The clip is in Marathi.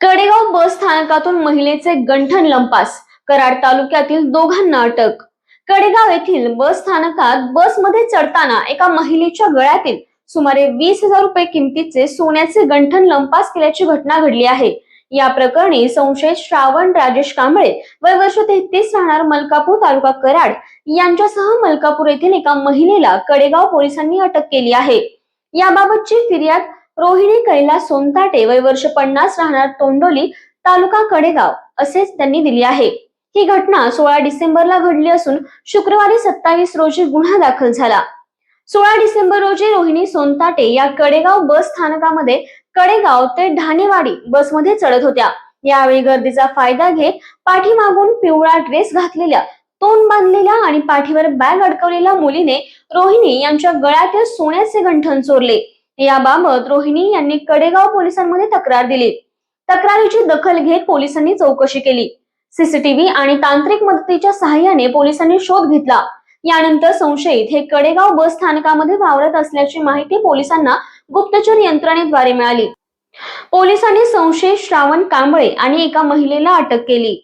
कडेगाव बस स्थानकातून महिलेचे गंठन लंपास कराड तालुक्यातील दोघांना अटक. कडेगाव येथील बस स्थानकात बसमध्ये चढताना एका महिलेच्या गळ्यातील सुमारे वीस हजार रुपये किमतीचे सोन्याचे गंठन लंपास केल्याची घटना घडली आहे. या प्रकरणी संशयित श्रावण राजेश कांबळे वय वर्ष तेहतीस राहणार मलकापूर तालुका कराड यांच्यासह मलकापूर येथील एका महिलेला कडेगाव पोलिसांनी अटक केली आहे. याबाबतची फिर्याद रोहिणी कैलास सोनताटे वय वर्ष पन्नास राहणार तोंडोली तालुका कडेगाव असेच त्यांनी दिली आहे. ही घटना सोळा डिसेंबरला घडली असून शुक्रवारी सत्तावीस रोजी गुन्हा दाखल झाला. सोळा डिसेंबर रोजी रोहिणी सोनताटे या कडेगाव बस स्थानकामध्ये कडेगाव ते ढाणेवाडी बसमध्ये चढत होत्या. यावेळी गर्दीचा फायदा घेत पाठीमागून पिवळा ड्रेस घातलेल्या तोंड बांधलेल्या आणि पाठीवर बॅग अडकवलेल्या मुलीने रोहिणी यांच्या गळ्यातील सोन्याचे गंठन चोरले. याबाबत रोहिणी यांनी कडेगाव पोलिसांमध्ये तक्रार दिली. तक्रारीची दखल घेत पोलिसांनी चौकशी केली. सीसीटीव्ही आणि तांत्रिक मदतीच्या सहाय्याने पोलिसांनी शोध घेतला. यानंतर संशयित हे कडेगाव बस स्थानकामध्ये वावरत असल्याची माहिती पोलिसांना गुप्तचर यंत्रणेद्वारे मिळाली. पोलिसांनी संशयित श्रावण कांबळे आणि एका महिलेला अटक केली.